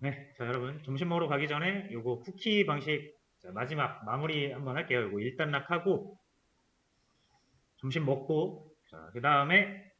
네, 자 여러분 점심 먹으러 가기 전에 요거 쿠키 방식 자, 마지막 마무리 한번 할게요. 요거 일단락하고 점심 먹고 자, 그 다음에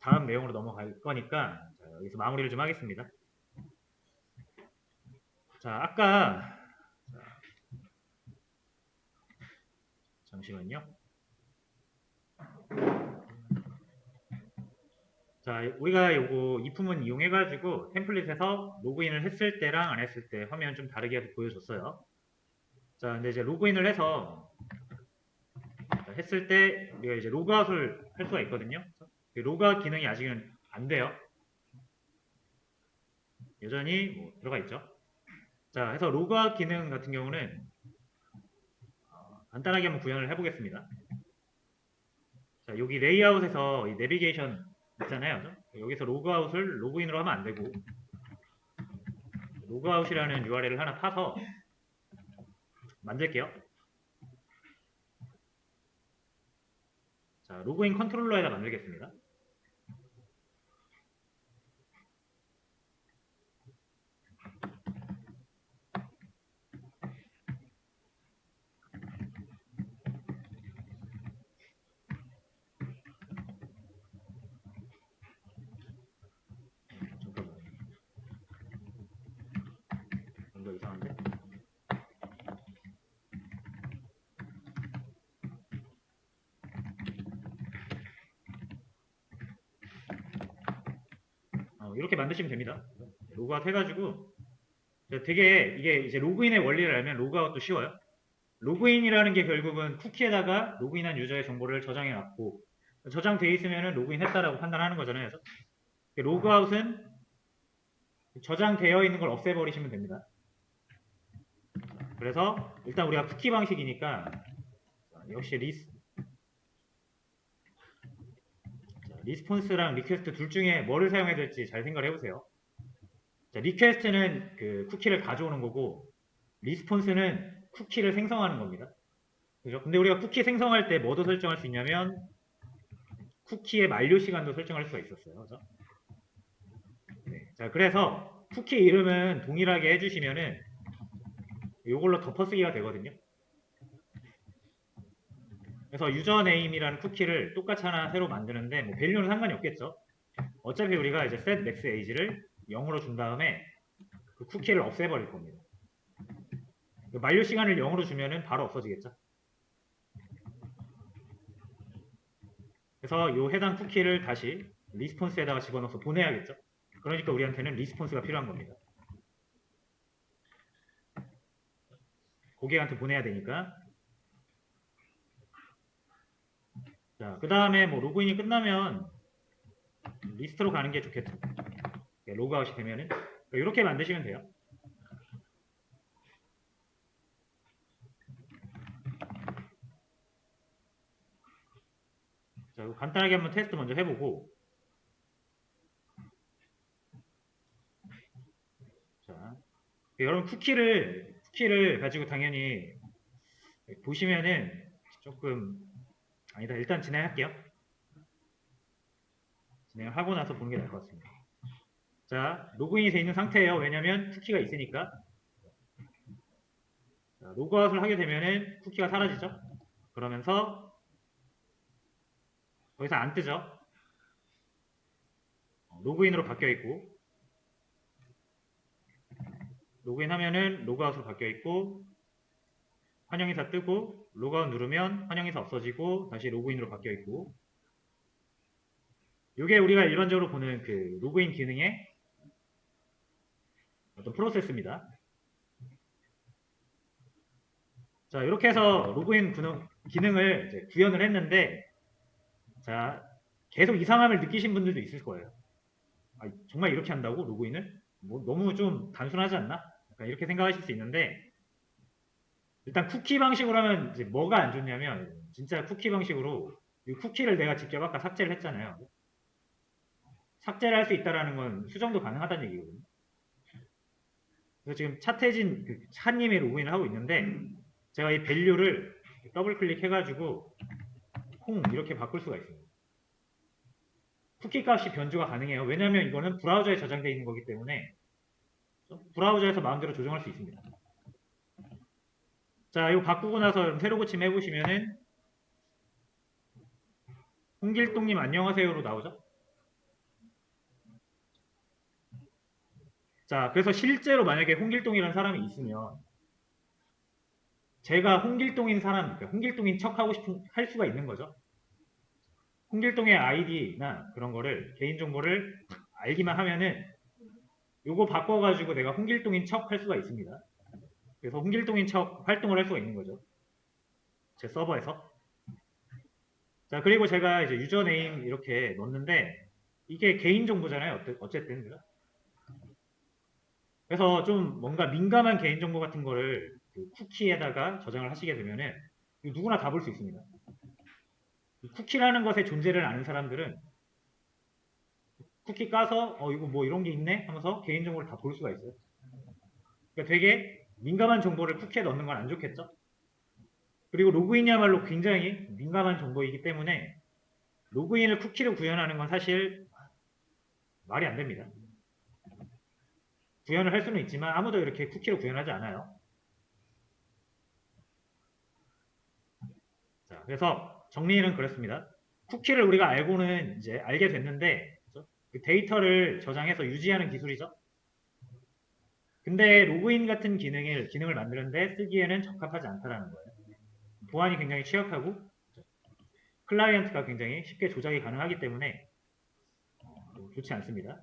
다음 내용으로 넘어갈 거니까 자, 여기서 마무리를 좀 하겠습니다. 자, 아까 자, 잠시만요. 자, 우리가 요거 이 품은 이용해가지고 템플릿에서 로그인을 했을 때랑 안 했을 때 화면 좀 다르게 보여줬어요. 자, 근데 이제 로그인을 해서 자, 했을 때 우리가 이제 로그아웃을 할 수가 있거든요. 그 로그아웃 기능이 아직은 안 돼요. 여전히 뭐 들어가 있죠. 자, 해서 로그아웃 기능 같은 경우는 어, 간단하게 한번 구현을 해보겠습니다. 자, 여기 레이아웃에서 이 내비게이션 있잖아요. 그죠? 여기서 로그아웃을 로그인으로 하면 안 되고 로그아웃이라는 URL을 하나 파서 만들게요. 자, 로그인 컨트롤러에다 만들겠습니다. 이상한데? 어, 이렇게 만드시면 됩니다. 로그아웃 해가지고 되게 이게 이제 로그인의 원리를 알면 로그아웃도 쉬워요. 로그인이라는 게 결국은 쿠키에다가 로그인한 유저의 정보를 저장해 놨고 저장돼 있으면은 로그인했다라고 판단하는 거잖아요. 그래서 로그아웃은 저장되어 있는 걸 없애버리시면 됩니다. 그래서 일단 우리가 쿠키 방식이니까 자, 역시 리스 자, 리스폰스랑 리퀘스트 둘 중에 뭐를 사용해야 될지 잘 생각을 해보세요. 자, 리퀘스트는 그 쿠키를 가져오는 거고 리스폰스는 쿠키를 생성하는 겁니다. 그죠? 근데 우리가 쿠키 생성할 때 뭐도 설정할 수 있냐면 쿠키의 만료 시간도 설정할 수가 있었어요. 그죠? 네. 자, 그래서 쿠키 이름은 동일하게 해주시면은 이걸로 덮어쓰기가 되거든요. 그래서 유저네임이라는 쿠키를 똑같이 하나 새로 만드는데 뭐 밸류는 상관이 없겠죠. 어차피 우리가 이제 set max age를 0으로 준 다음에 그 쿠키를 없애버릴 겁니다. 그 만료 시간을 0으로 주면은 바로 없어지겠죠. 그래서 이 해당 쿠키를 다시 리스폰스에다가 집어넣어서 보내야겠죠. 그러니까 우리한테는 리스폰스가 필요한 겁니다. 고객한테 보내야 되니까. 자, 그 다음에 뭐 로그인이 끝나면 리스트로 가는 게 좋겠죠. 네, 로그아웃이 되면은 이렇게 만드시면 돼요. 자, 간단하게 한번 테스트 먼저 해보고 자, 여러분 쿠키를 쿠키를 가지고 당연히 보시면은 조금 아니다 일단 진행할게요. 진행을 하고 나서 보는 게 나을 것 같습니다. 자, 로그인이 돼 있는 상태예요. 왜냐면 쿠키가 있으니까. 자, 로그아웃을 하게 되면은 쿠키가 사라지죠. 그러면서 더 이상 안 뜨죠. 어, 로그인으로 바뀌어 있고 로그인 하면은 로그아웃으로 바뀌어 있고 환영인사 뜨고 로그아웃 누르면 환영인사 없어지고 다시 로그인으로 바뀌어 있고 이게 우리가 일반적으로 보는 그 로그인 기능의 어떤 프로세스입니다. 자 이렇게 해서 로그인 기능, 기능을 구현을 했는데 자 계속 이상함을 느끼신 분들도 있을 거예요. 아, 정말 이렇게 한다고 로그인을? 뭐 너무 좀 단순하지 않나? 약간 이렇게 생각하실 수 있는데 일단 쿠키 방식으로 하면 이제 뭐가 안 좋냐면 진짜 쿠키 방식으로 이 쿠키를 내가 직접 아까 삭제를 했잖아요. 삭제를 할 수 있다라는 건 수정도 가능하다는 얘기거든요. 그래서 지금 차태진 그 차님이 로그인을 하고 있는데 제가 이 밸류를 더블 클릭해가지고 콩 이렇게 바꿀 수가 있습니다. 쿠키 값이 변주가 가능해요. 왜냐하면 이거는 브라우저에 저장되어 있는 거기 때문에 브라우저에서 마음대로 조정할 수 있습니다. 자, 이거 바꾸고 나서 새로 고침 해보시면은 홍길동님 안녕하세요로 나오죠? 자, 그래서 실제로 만약에 홍길동이라는 사람이 있으면 제가 홍길동인 사람, 그러니까 홍길동인 척 하고 싶은 할 수가 있는 거죠. 홍길동의 아이디나 그런 거를 개인 정보를 알기만 하면은 요거 바꿔가지고 내가 홍길동인 척 할 수가 있습니다. 그래서 홍길동인 척 활동을 할 수가 있는 거죠. 제 서버에서. 자, 그리고 제가 이제 유저네임 이렇게 넣는데 이게 개인 정보잖아요. 어때- 어쨌든. 그래서 좀 뭔가 민감한 개인 정보 같은 거를 그 쿠키에다가 저장을 하시게 되면은 누구나 다 볼 수 있습니다. 이 쿠키라는 것의 존재를 아는 사람들은 쿠키 까서 어 이거 뭐 이런 게 있네 하면서 개인 정보를 다 볼 수가 있어요. 그러니까 되게 민감한 정보를 쿠키에 넣는 건 안 좋겠죠? 그리고 로그인이야말로 굉장히 민감한 정보이기 때문에 로그인을 쿠키로 구현하는 건 사실 말이 안 됩니다. 구현을 할 수는 있지만 아무도 이렇게 쿠키로 구현하지 않아요. 자, 그래서 정리는 그렇습니다. 쿠키를 우리가 알고는 이제 알게 됐는데 데이터를 저장해서 유지하는 기술이죠. 근데 로그인 같은 기능을 기능을 만드는데 쓰기에는 적합하지 않다라는 거예요. 보안이 굉장히 취약하고 클라이언트가 굉장히 쉽게 조작이 가능하기 때문에 어, 좋지 않습니다.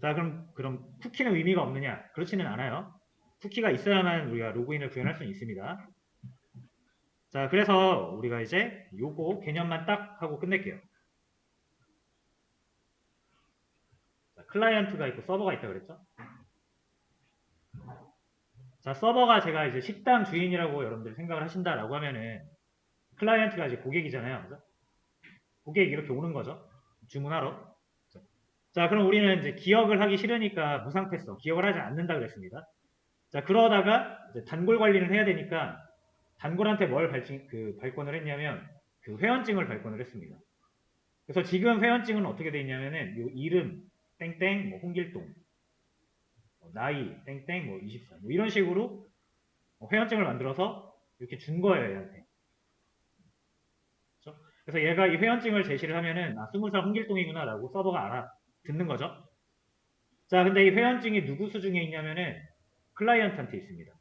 자 그럼 그럼 쿠키는 의미가 없느냐? 그렇지는 않아요. 쿠키가 있어야만 우리가 로그인을 구현할 수는 있습니다. 자 그래서 우리가 이제 요거 개념만 딱 하고 끝낼게요. 자, 클라이언트가 있고 서버가 있다 그랬죠? 자 서버가 제가 이제 식당 주인이라고 여러분들 생각을 하신다라고 하면은 클라이언트가 이제 고객이잖아요. 그죠? 고객이 이렇게 오는 거죠. 주문하러. 자, 그럼 우리는 이제 기억을 하기 싫으니까 무상패스, 기억을 하지 않는다 그랬습니다. 자, 그러다가 단골 관리를 해야 되니까 단골한테 뭘 발신, 그 발권을 했냐면 그 회원증을 발권을 했습니다. 그래서 지금 회원증은 어떻게 돼 있냐면은 요 이름 땡땡 뭐 홍길동 뭐 나이 땡땡 뭐 24, 뭐 이런 식으로 회원증을 만들어서 이렇게 준 거예요, 얘한테. 그렇죠? 그래서 얘가 이 회원증을 제시를 하면은 아, 20살 홍길동이구나라고 서버가 알아 듣는 거죠. 자, 근데 이 회원증이 누구 수중에 있냐면은 클라이언트한테 있습니다.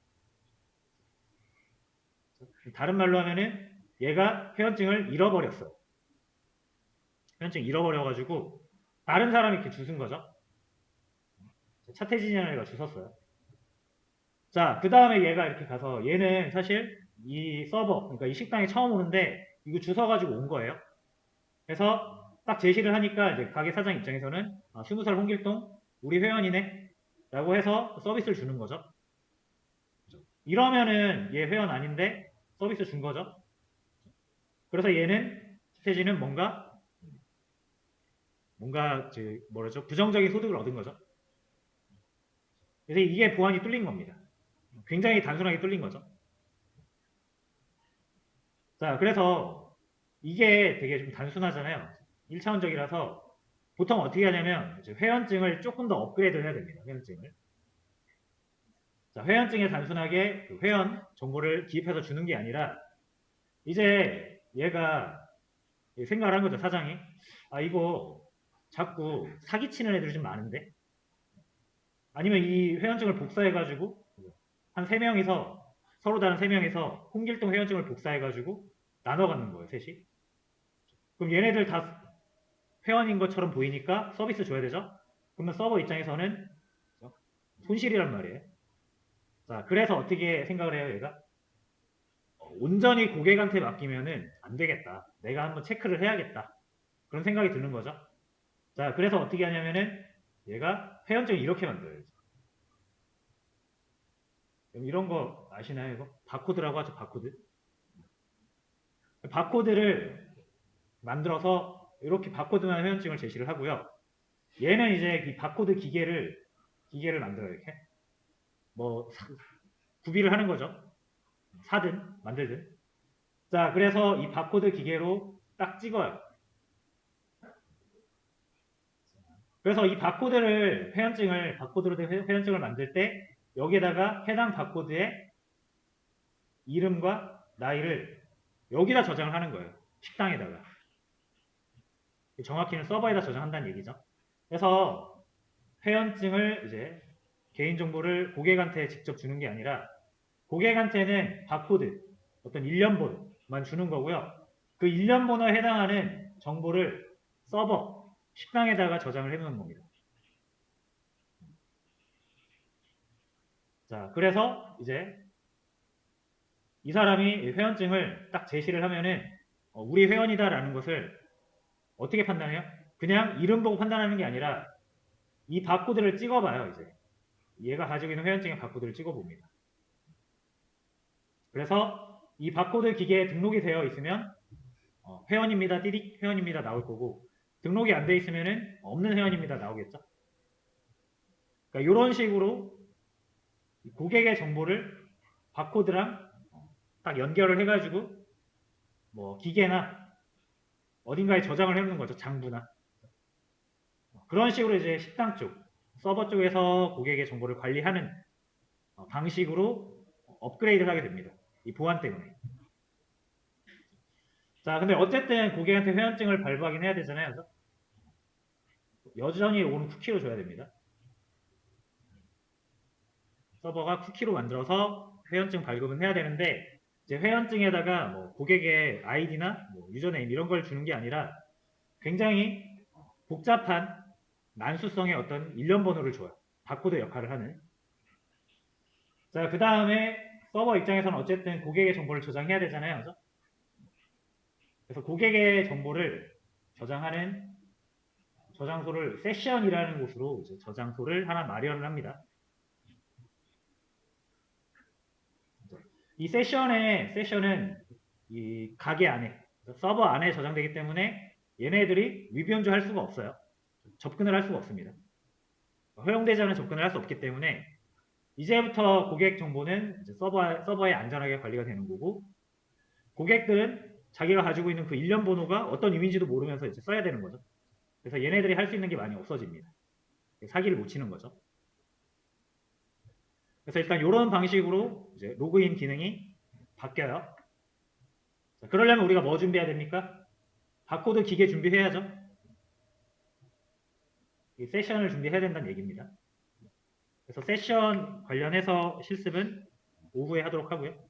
다른 말로 하면은 얘가 회원증을 잃어버렸어. 회원증 잃어버려가지고 다른 사람이 이렇게 주순 거죠. 차태진이라는 애가 주웠어요. 자, 그 다음에 얘가 이렇게 가서 얘는 사실 이 서버, 그러니까 이 식당에 처음 오는데 이거 주워가지고 온 거예요. 그래서 딱 제시를 하니까 이제 가게 사장 입장에서는 아, 20살 홍길동 우리 회원이네 라고 해서 서비스를 주는 거죠. 이러면은 얘 회원 아닌데 서비스 준 거죠. 그래서 얘는 차태진은 뭔가 뭔가 그 뭐라죠 부정적인 소득을 얻은 거죠. 그래서 이게 보안이 뚫린 겁니다. 굉장히 단순하게 뚫린 거죠. 자, 그래서 이게 되게 좀 단순하잖아요. 1차원적이라서 보통 어떻게 하냐면 회원증을 조금 더 업그레이드 해야 됩니다. 회원증을. 자, 회원증에 단순하게 그 회원 정보를 기입해서 주는 게 아니라 이제 얘가 생각을 한 거죠. 사장이. 아, 이거 자꾸 사기치는 애들이 좀 많은데? 아니면 이 회원증을 복사해가지고 한 3명이서 서로 다른 3명이서 홍길동 회원증을 복사해가지고 나눠 갖는 거예요, 셋이. 그럼 얘네들 다 회원인 것처럼 보이니까 서비스 줘야 되죠? 그러면 서버 입장에서는 손실이란 말이에요. 자, 그래서 어떻게 생각을 해요, 얘가? 어, 온전히 고객한테 맡기면은 안 되겠다. 내가 한번 체크를 해야겠다. 그런 생각이 드는 거죠. 자, 그래서 어떻게 하냐면은 얘가 회원증을 이렇게 만들어요. 이런 거 아시나요? 이거? 바코드라고 하죠, 바코드. 바코드를 만들어서 이렇게 바코드만 회원증을 제시를 하고요. 얘는 이제 이 바코드 기계를 기계를 만들어요, 이렇게. 뭐 사- 구비를 하는 거죠. 사든 만들든. 자, 그래서 이 바코드 기계로 딱 찍어요. 그래서 이 바코드를 회원증을 바코드로 된 회- 회원증을 만들 때 여기에다가 해당 바코드의 이름과 나이를 여기다 저장을 하는 거예요. 식당에다가. 정확히는 서버에다 저장한다는 얘기죠. 그래서 회원증을 이제 개인정보를 고객한테 직접 주는 게 아니라 고객한테는 바코드, 어떤 일련번호만 주는 거고요. 그 일련번호에 해당하는 정보를 서버, 식당에다가 저장을 해놓는 겁니다. 자, 그래서 이제 이 사람이 회원증을 딱 제시를 하면은 어, 우리 회원이다라는 것을 어떻게 판단해요? 그냥 이름 보고 판단하는 게 아니라 이 바코드를 찍어봐요, 이제. 얘가 가지고 있는 회원증의 바코드를 찍어봅니다. 그래서 이 바코드 기계에 등록이 되어 있으면 어, 회원입니다, 띠릭 회원입니다 나올 거고 등록이 안 돼 있으면은 없는 회원입니다 나오겠죠. 그러니까 이런 식으로 고객의 정보를 바코드랑 어, 딱 연결을 해가지고 뭐 기계나 어딘가에 저장을 해놓는 거죠 장부나 그런 식으로 이제 식당 쪽 서버 쪽에서 고객의 정보를 관리하는 어, 방식으로 업그레이드를 하게 됩니다. 이 보안 때문에. 자, 근데 어쨌든 고객한테 회원증을 발부하긴 해야 되잖아요. 여전히 오는 쿠키로 줘야 됩니다. 서버가 쿠키로 만들어서 회원증 발급은 해야 되는데 이제 회원증에다가 뭐 고객의 아이디나 뭐 유저네임 이런 걸 주는 게 아니라 굉장히 복잡한 난수성의 어떤 일련 번호를 줘요. 바코드 역할을 하는. 자, 그 다음에 서버 입장에서는 어쨌든 고객의 정보를 저장해야 되잖아요. 그죠? 그래서 고객의 정보를 저장하는 저장소를 세션이라는 곳으로 이제 저장소를 하나 마련을 합니다. 이 세션의 세션은 이 가게 안에 서버 안에 저장되기 때문에 얘네들이 위변조 할 수가 없어요. 접근을 할 수가 없습니다. 허용되지 않은 접근을 할 수 없기 때문에 이제부터 고객 정보는 이제 서버, 서버에 안전하게 관리가 되는 거고 고객들은 자기가 가지고 있는 그 일련 번호가 어떤 의미인지도 모르면서 이제 써야 되는 거죠. 그래서 얘네들이 할 수 있는 게 많이 없어집니다. 사기를 못 치는 거죠. 그래서 일단 이런 방식으로 이제 로그인 기능이 바뀌어요. 자, 그러려면 우리가 뭐 준비해야 됩니까? 바코드 기계 준비해야죠. 이 세션을 준비해야 된다는 얘기입니다. 그래서 세션 관련해서 실습은 오후에 하도록 하고요.